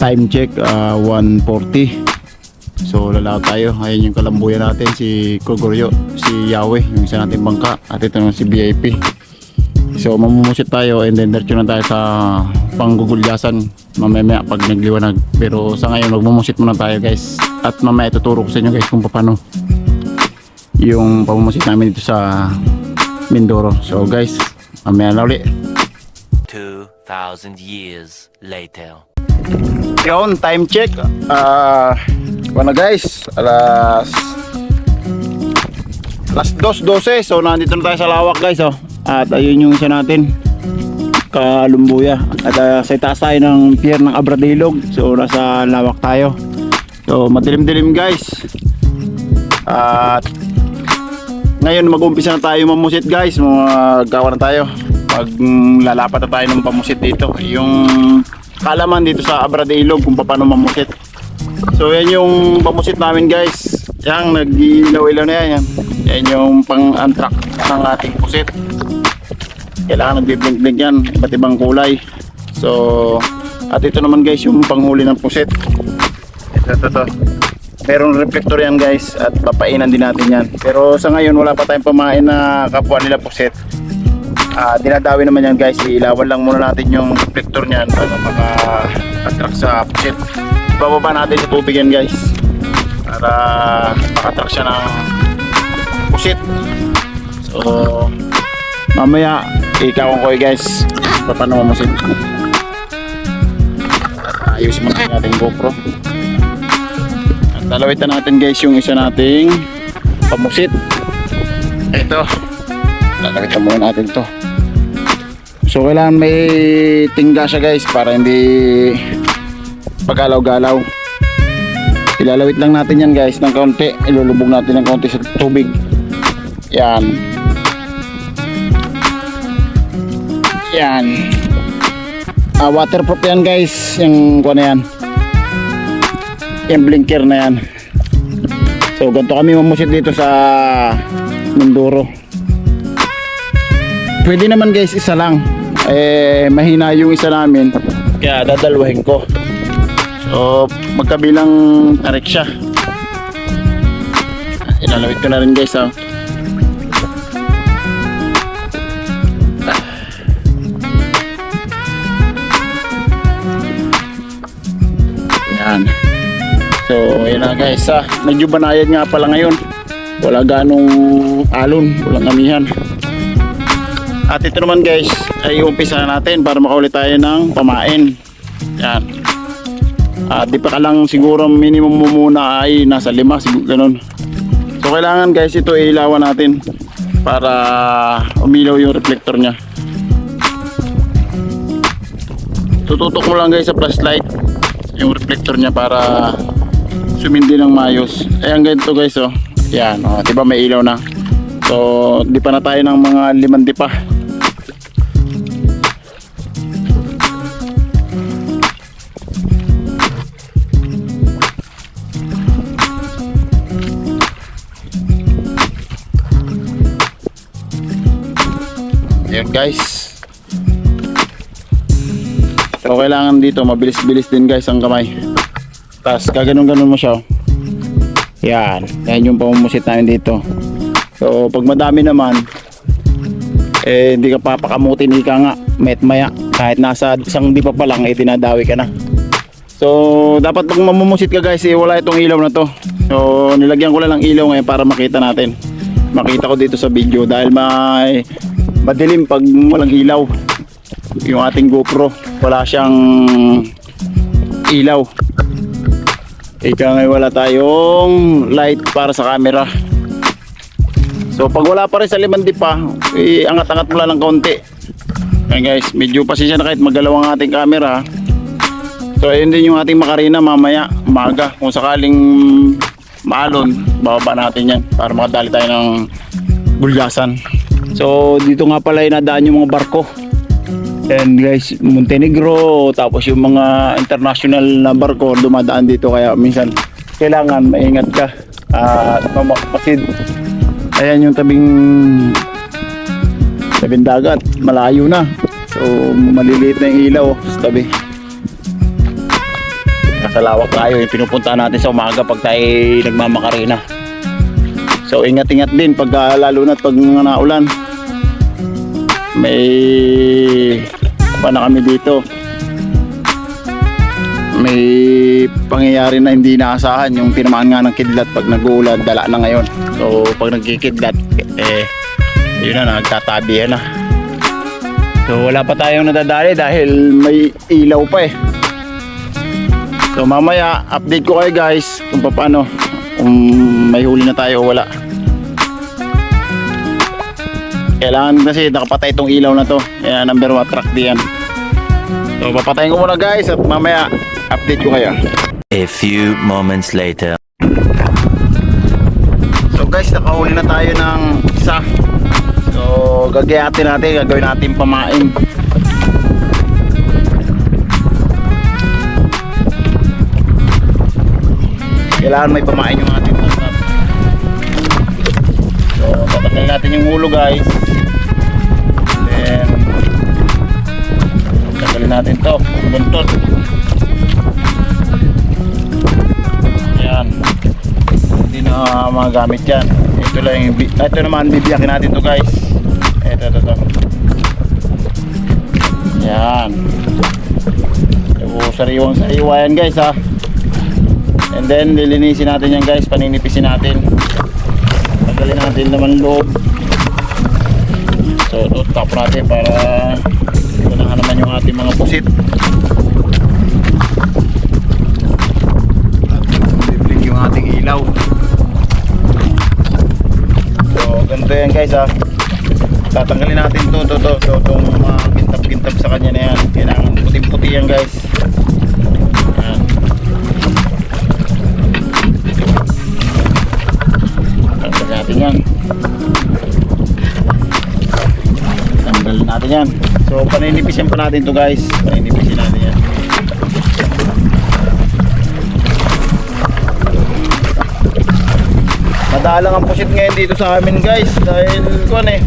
time check ah, 140 so lalakad tayo. Ayun yung kalambuyan natin si Kogoryo si Yahweh yung isa nating bangka at ito naman si VIP so mamumusit tayo and then diretso na tayo sa panggugulyasan. Mamaya pag nagliwanag. Pero sa ngayon magmumusit muna tayo guys. At mamaya ituturo ko sa inyo guys kung paano yung pamumusit namin dito sa Mindoro. So guys mamaya na ulit. 2,000 years later. Yun, time check. Uh, na guys, alas alas 2.12. So nandito na tayo sa lawak guys oh. At ayun yung isa natin. Kalumbuya. At ah, sa itaas tayo ng pier ng Abradilog. So nasa lawak tayo. So madilim-dilim guys. At ngayon mag-umpisa na tayo mamusit guys. Magkawa na tayo. Maglalapat na tayo ng pamusit dito. Yung kalaman dito sa Abrade Ilog kung paano mamusit. So yan yung pamusit namin guys. Yan, nag-ilaw-ilaw na yan. Yan, yung pang-antrack ng ating pusit. Kailangan nagbiblink-blink yan. Iba't ibang kulay. So, at ito naman guys yung panghuli ng pusit. Ito, ito, ito. Merong reflector yan guys at papainan din natin yan. Pero sa ngayon wala pa tayong pamain na kapwa nila pusit. Ah, dinadawi naman yan guys. Ilawan lang muna natin yung reflector niyan para maka-attract sa pusit. Bababa natin sa tubig yan guys. Para maka-attract siya ng pusit. So, mamaya ikaw ko guys. Paano mo musit. Ayusin muna natin GoPro. At lalawitan natin guys yung isa nating pamusit. Ito. Lalawitan muna natin to. So kailangan may tingga siya guys para hindi pagalaw-galaw. Ilalawit lang natin yan guys ng kaunti. Ilulubog natin ng kaunti sa tubig. Yan. Yan. Ah, waterproof yan guys. Yung kuha yan. Yung blinker na yan. So ganito kami mamusit dito sa Mindoro. Pwede naman guys isa lang. Eh mahina yung isa namin. Kaya dadalwahin ko. So magkabilang tarik siya. Ilalawit ko na rin guys ha. Yan. So, ayan na guys. Ah, medyo banayad nga pala ngayon. Wala ganong alon, walang amihan. At ito naman guys, ay umpisa na natin para makaulit tayo ng pamain. Yan. At di pa ka lang siguro minimum mo muna ay nasa lima, ganun. So kailangan guys ito ilawan natin para umilaw yung reflector niya. Tututok mo lang guys sa flashlight yung reflector niya para sumindi ng mayos. Ayan ganito guys oh. Yan, oh, 'di ba may ilaw na. So, di pa na tayo ng mga limandi pa. Ayan guys. So kailangan dito mabilis-bilis din guys ang kamay. Tapos kaganon-ganon mo siya. oh. Yan. Yan yung pamumusit namin dito. So pag madami naman eh hindi ka papakamutin ika nga met maya kahit nasa isang di pa pa lang eh dinadawi ka na. So dapat pag mamumusit ka guys eh wala itong ilaw na to. So nilagyan ko lang ng ilaw ngayon para makita natin. Makita ko dito sa video dahil may madilim pag walang ilaw. Yung ating GoPro wala siyang ilaw. Ika nga wala tayong light para sa camera. So pag wala pa rin sa limandi pa eh, angat-angat mo lang ng konti Ayan guys medyo pasensya na kahit magalaw ang ating camera so ayun din yung ating makarina mamaya umaga. Kung sakaling maalon bababa natin yan para makadali tayo ng bulgasan So dito nga pala inadaan yung mga barko. And guys, Montenegro, tapos yung mga international na barko dumadaan dito kaya minsan kailangan maingat ka. At uh, mamasid. Ayan yung tabing tabing dagat, malayo na. So maliliit na yung ilaw sa tabi. nasa lawak tayo yung pinupuntahan natin sa umaga pag tayo nagmamakarina so ingat-ingat din pag ah, lalo na pag naulan may pa na kami dito. May pangyayari na hindi naasahan yung tinamaan nga ng kidlat pag nag-uulan dala na ngayon. So pag nagkikidlat eh yun na nagtatabihan na. So wala pa tayong nadadali dahil may ilaw pa eh. So mamaya update ko kayo guys kung paano kung may huli na tayo o wala kailangan kasi nakapatay itong ilaw na to kaya number 1 track diyan so papatayin ko muna guys at mamaya update ko kayo A few moments later. So guys, nakahuli na tayo ng isa. So gagayatin natin, gagawin natin pamain. Kailangan may pamain yung ating tangkap. So tatanggalin natin yung ulo guys. Natin to, buntot. Yan hindi na magamit yan. Ito lang yung bi- ito naman bibiyakin natin to guys. Ito ito ito. Yan sariwang sariwa yan guys ha. And then lilinisin natin yan guys. Paninipisin natin. Tagalin natin naman loob. So ito top natin para naman yung ating mga pusit. Bibling yung ating ilaw. So ganito yan guys ha tatanggalin natin to to to to itong mga kintab kintab sa kanya na yan. Kailangan puting puti yan guys. Yan tanggal natin yan natin yan so paninipisin pa natin to guys paninipisin natin yan Madalang ang pusit ngayon dito sa amin guys dahil kuan eh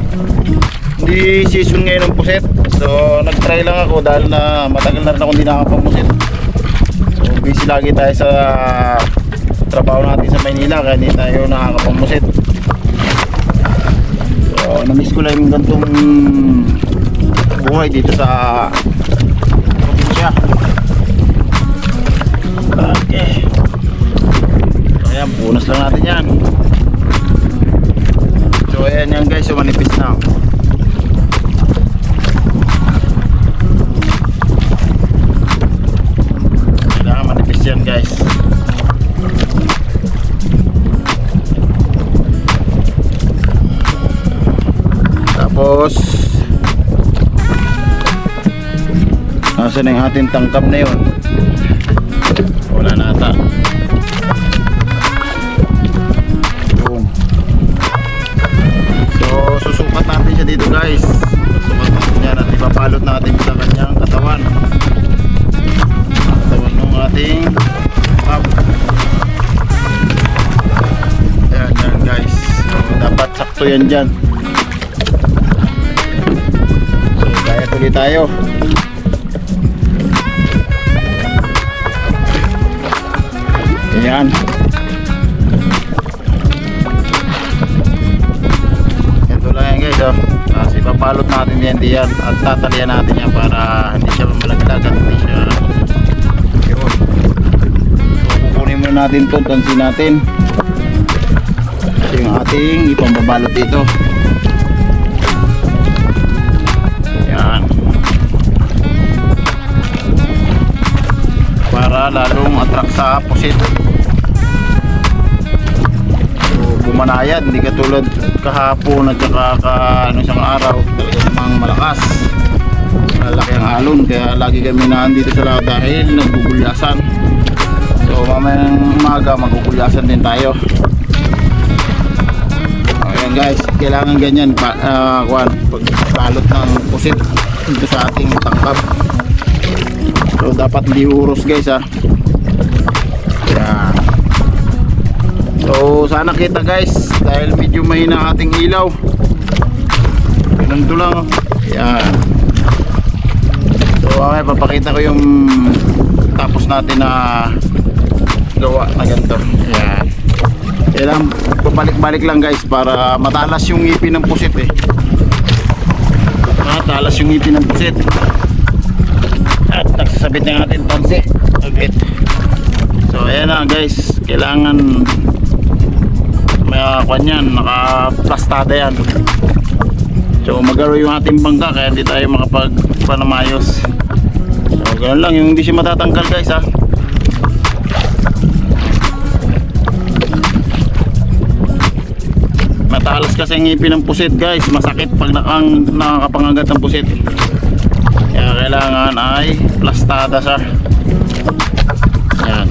hindi season ngayon ng pusit. So nag-try lang ako dahil na matagal na rin ako hindi nakakapamusit. So busy lagi tayo sa trabaho natin sa Maynila kaya hindi tayo nakakapamusit. Na-miss ko lang yung gantong buhay dito sa probinsya. Okay. So ayan, punas lang natin yan. So ayan yan guys, so manipis na. Tapos Nasaan na yung ating tangkap na yun? Wala na ata. Yun. So, susukat natin siya dito guys. Susukat natin yan at ipapalot natin sa kanyang katawan. Katawan ng ating pub. Ayan, yan guys. So, dapat sakto yan dyan. Tuloy tayo. Ayan. Ito lang yan guys oh. Kasi papalot natin yan diyan at tatalian natin yan para hindi siya malaglag at hindi siya yun. So kukunin muna natin to, tansin natin. Ito yung ating ipambabalot dito. Para lalong attract sa pusit. So, bumanayad, hindi katulad kahapon at saka ka, ano, isang araw, talaga namang malakas. Malaki ang alon, kaya lagi kami nandito sa lahat dahil nagbubulyasan. So mamayang umaga magugulyasan din tayo. Ayan guys, kailangan ganyan pa, uh, kwan, pagbalot ng pusit dito sa ating tangkap. So dapat hindi guys ha. Yan. So sana kita guys dahil medyo mahina ating ilaw. Ganun to lang. oh. Yan. So mamaya papakita ko yung tapos natin na gawa na ganito. Ayan. Kailangan babalik-balik lang guys para matalas yung ngipin ng pusit eh. Matalas yung ngipin ng pusit. At nagsasabit na natin tonsi. Sabit. So ayan na guys, kailangan may kwan yan, naka-plastada yan. So magaro yung ating bangka kaya hindi tayo makapagpanamayos. So ganoon lang, yung hindi siya matatanggal guys ha. Matalas kasi ang ngipin ng pusit guys, masakit pag nakang, nakakapangagat ng pusit. Kailangan ay plastada siya. Yan.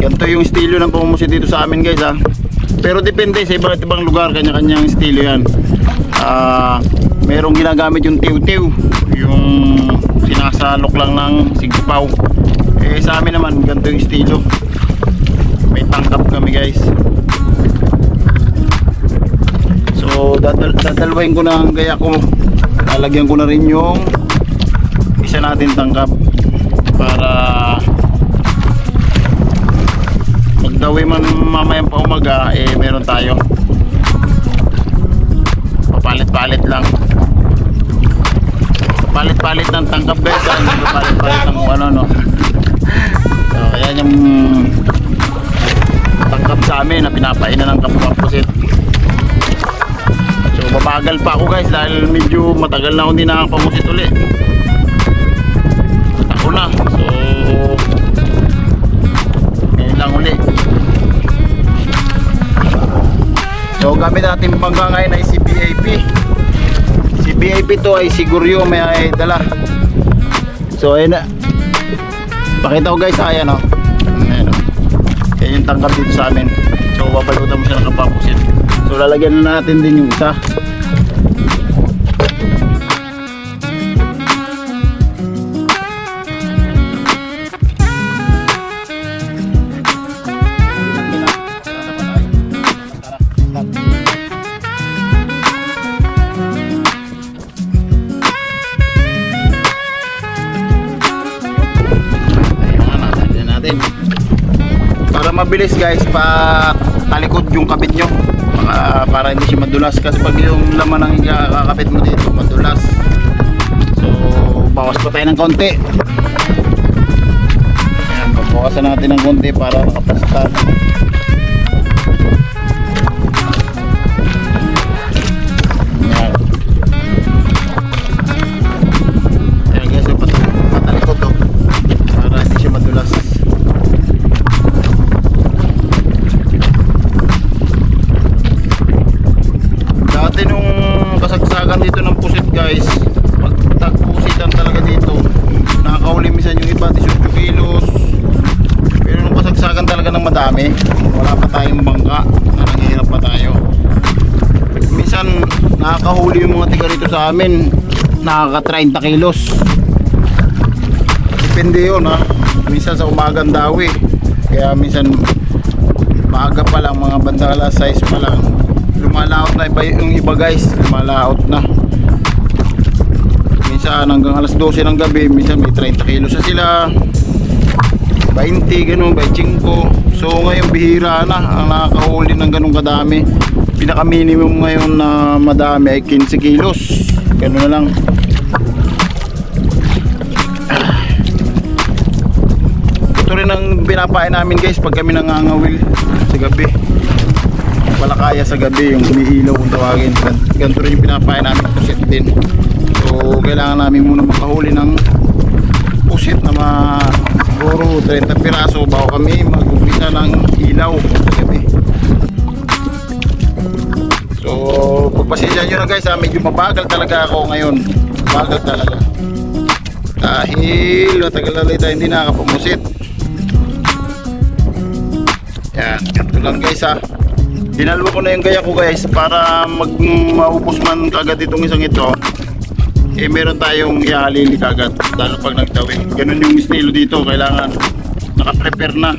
Ganito yung estilo ng pamumusit dito sa amin guys ha. Pero depende sa iba't ibang lugar, kanya-kanyang estilo yan. Ah, merong ginagamit yung tiw-tiw, yung sinasalok lang ng sigpaw. Eh sa amin naman, ganito yung estilo. May tangkap kami guys. So dadal dadalwain ko ang gaya ko. Lalagyan ko na rin yung isa natin tangkap para magdawi man mamayang pa umaga eh meron tayo. Papalit-palit lang. Palit-palit ng tangkap guys. Palit-palit ng ano no? So ayan yung tangkap sa amin na pinapainan ng kapapusit so babagal pa ako guys dahil medyo matagal na ako hindi nakakapamusit uli. Ako na. So ngayon lang uli. So gamit natin bangka ngayon ay si BAP si BAP to ay siguryo may ay dala. So ayun na. Pakita ko guys ayan o ayan o yan yung tangkap dito sa amin. So babalutan mo siya ng kapapusit so lalagyan na natin din yung isa mabilis guys, pa talikod yung kabit nyo. Para, para hindi siya madulas. Kasi pag yung laman ng kakakabit mo dito, madulas. So, bawas pa tayo ng konti. Ayan, babawasan natin ng konti para makapastan. Nakaka 30 kilos. Depende yun ha. Minsan sa umagang dawi. Kaya minsan maaga pa lang mga banda alas 6 pa lang. Lumalaot na iba yung iba guys. Lumalaot na. Minsan hanggang alas 12 ng gabi. Minsan may 30 kilos na sila. 20 ganun, 25. So ngayon bihira na ang nakakahuli ng ganun kadami. Pinaka minimum ngayon na madami ay 15 kilos. Ganun na lang. Ang pinapain namin guys pag kami nangangawil sa gabi. Wala kaya sa gabi yung umiilaw kung tawagin. Gan- Ganito rin yung pinapain namin pusit din. So kailangan namin muna makahuli ng pusit na mga siguro 30 piraso bago kami mag-umpisa ng ilaw sa gabi. So pagpasensya nyo na guys ha, medyo mabagal talaga ako ngayon. Mabagal talaga. Dahil matagal na tayo hindi nakakapamusit. Yan, ganito lang guys ha. Dinalwa ko na yung gaya ko guys para mag maubos man kagad itong isang ito. Eh meron tayong ihalili kagad lalo pag nagtawid. Ganun yung estilo dito, kailangan naka-prepare na.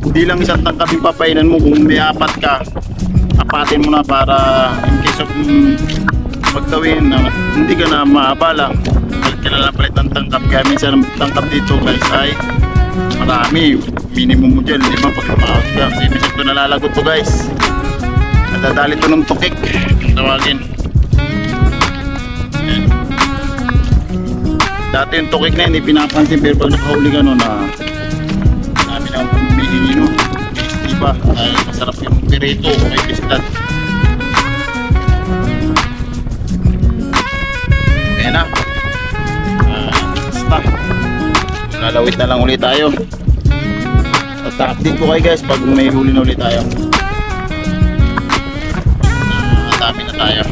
Hindi lang isang tangkap yung papainan mo kung may apat ka. Apatin mo na para in case of mm, magtawin na hindi ka na maabala. Kailangan palit ng tangkap kaya minsan ang tangkap dito guys ay marami. Minimum mo dyan, lima pag lumakas ka. Kasi minsan ito nalalagot to guys. Nadadali to ng tukik. Tawagin. Yan. Dati yung tukik na hindi pinapansin pero pag nakahuli ka no na dami na humihingi no. Iba, dahil masarap yung pirito may pistad. Ayan na. Lalawit na lang ulit tayo. At update ko kayo guys pag may huli na ulit tayo. Dami na tayo.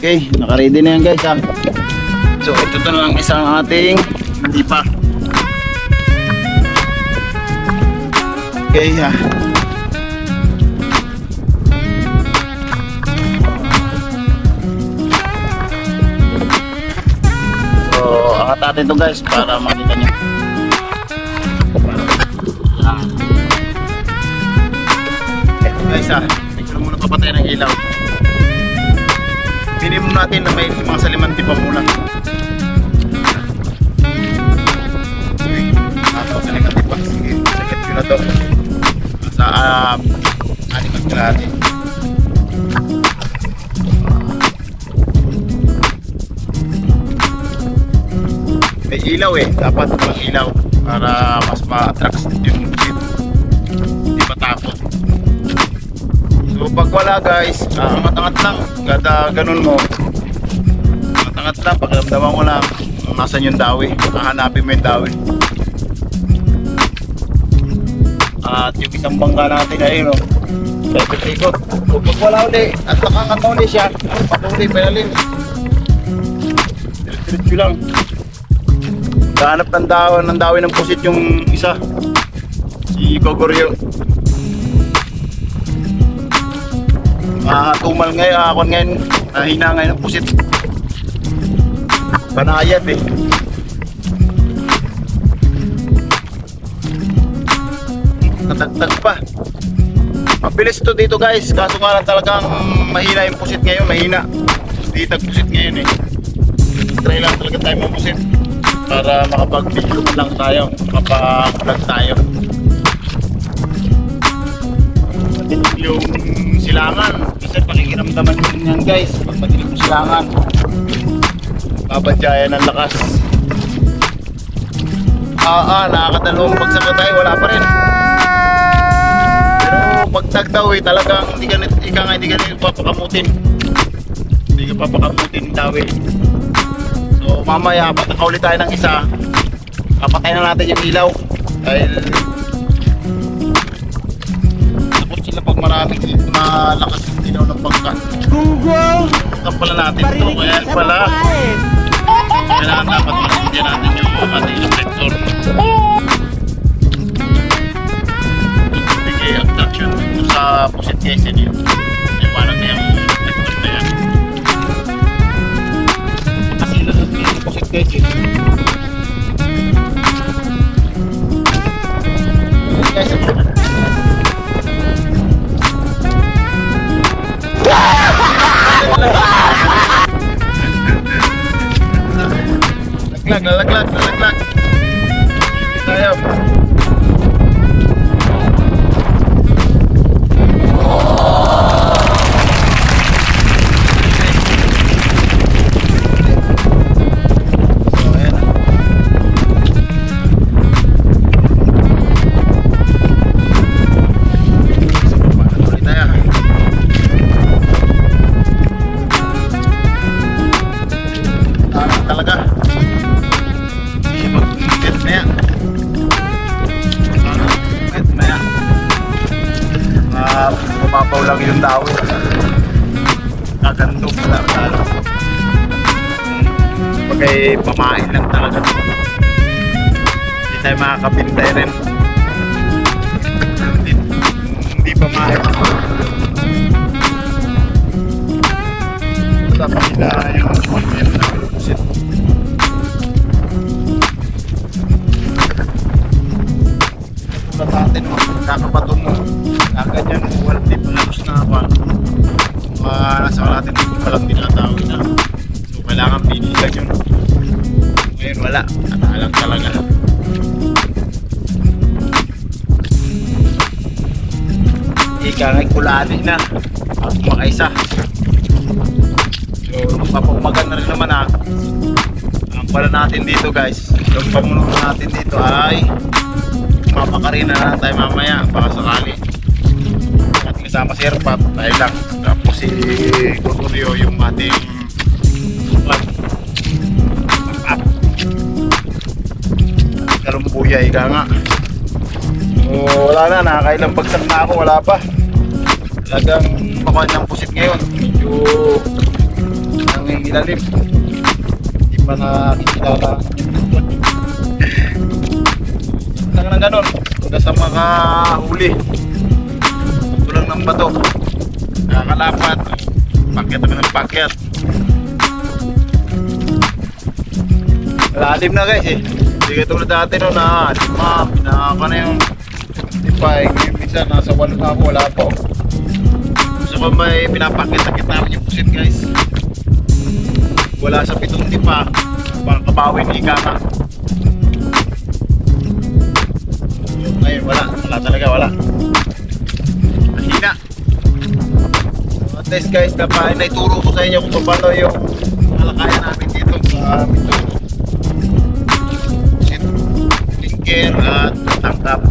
Okay, naka-ready na yan guys ha. So ito na lang isang ating hindi pa. Okay ha. Angat natin to guys para makita nyo. Yan. Guys ha. Tignan muna papatay ng ilaw. Minimum natin na may mga salimanti pa muna. Tapos salimanti pa. Sige, sakit ko na to. Sa uh, animal ko natin. Ilaw eh. Dapat walang ilaw para mas ma-attract yung ship. Hindi matakot. So pag wala guys, ah, angat-angat lang. Kada ganun mo. Angat-angat lang. Pagramdaman mo lang kung nasan yung dawi. Hahanapin mo yung dawi. At yung isang bangka natin ay no. Ikot-ikot. So pag wala uli at nakangat na uli siya, patuloy palalim. Diretso lang. Kahanap ng dawi, ng dawi ng pusit yung isa. Si Gogoryo. Ah, tumal ngayon, ako ngayon, nahina ngayon ng pusit. Banayad eh. Natagtag pa. Mabilis to dito guys, kaso nga lang talagang mahina yung pusit ngayon, mahina. Hindi tag-pusit ngayon eh. Try lang talaga tayo mapusit para makapag-video lang tayo, makapag-vlog tayo. Madilim yung silangan. Kasi pakikiramdaman nyo yan guys. Pag madilim yung silangan. Babadyayan ng lakas. Ah, ah, nakakadalawang pagsaka tayo. Wala pa rin. Pero pag tagdaw eh, talagang hindi ka, ika nga, hindi ka papakamutin. Hindi ka papakamutin daw eh. So mamaya, pag nakaulit tayo ng isa, kapatay na natin yung ilaw. Dahil takot sila pag maraming malakas yung ilaw ng bangka. Google! Ito pala natin to. Parinig Kaya pala, babae! kailangan dapat masindihan natin yung ating reflector. Bigay abduction sa pusit. Yan pusit guys. Eh. Guys, Laglag, pumapaw lang yung dawi. Kagandong pala lalo. Pagkay pamain lang talaga. Hindi tayo makakapintay rin. Hindi, hindi pamain. Dapat nila yung content na pusit. Tulad natin, kakapato mo. Kaganyan, wala din palabos na pa. Uh, nasa natin dito pa lang dinatawag na. So, kailangan pinilan yun. Ngayon, wala. Atalang talaga. Ika nga'y kulani na. At makaisa. So, magpapaumagan na rin naman ha. Ang pala natin dito guys, yung pamuno natin dito ay mapakarina na tayo mamaya baka sakali. At kasama si Erpat, tayo lang. Tapos si Kuturio yung ating sukat. Up. Kalumbuya, ika nga. So, wala na, nakakailang bagsak na ako, wala pa. Talagang makuha ng pusit ngayon. Medyo nangingilalim. Hindi pa nakikilala. Lang ng ganun. Hanggang sa makahuli. Tulang ng bato. Nakakalapat. Pakyat naman ng pakyat. Lalim na guys eh. Hindi ka tulad dati no na lima, pinaka na yung tipay. Ngayon minsan nasa walo na ako, wala pa. oh. Gusto ko may pinapakita-kita namin yung pusit guys. Wala sa pitong tipa. Parang kabawin ika ka. Wala, talaga wala. Mahina. So, at least guys, napa, naituro ko sa inyo kung paano yung kalakayan namin dito sa Mindoro. Pusit, Tinker at tangkap.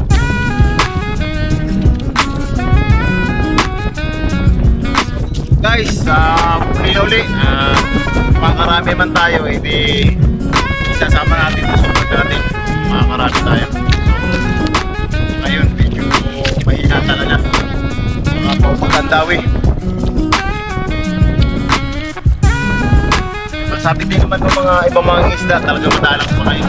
guys, sa uli-uli, uh, makarami man tayo, eh, di isasama natin sa support natin. Makarami tayo. Mga paumagandawi. Sabi din naman ng mga ibang mga isda, talaga madalang pa kayo.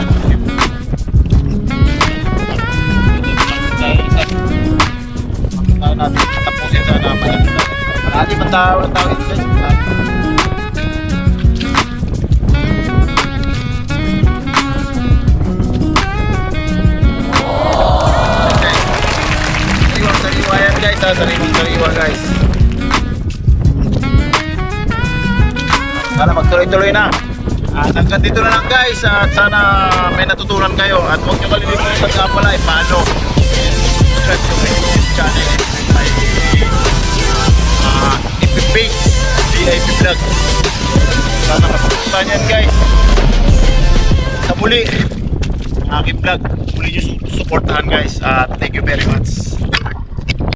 Tapusin sana malaki na. Marami man tao ng tao guys. Ha. Sariwang sariwa guys. Sana magtuloy-tuloy na. At hanggang dito na lang guys. At sana may natutunan kayo. At huwag nyo kalilimutan pala eh paano subscribe to my channel. Ay uh, VIP vlog. Sana matutunan yan guys. Sa muli. Aking vlog. Muli nyo su- supportahan guys. At thank you very much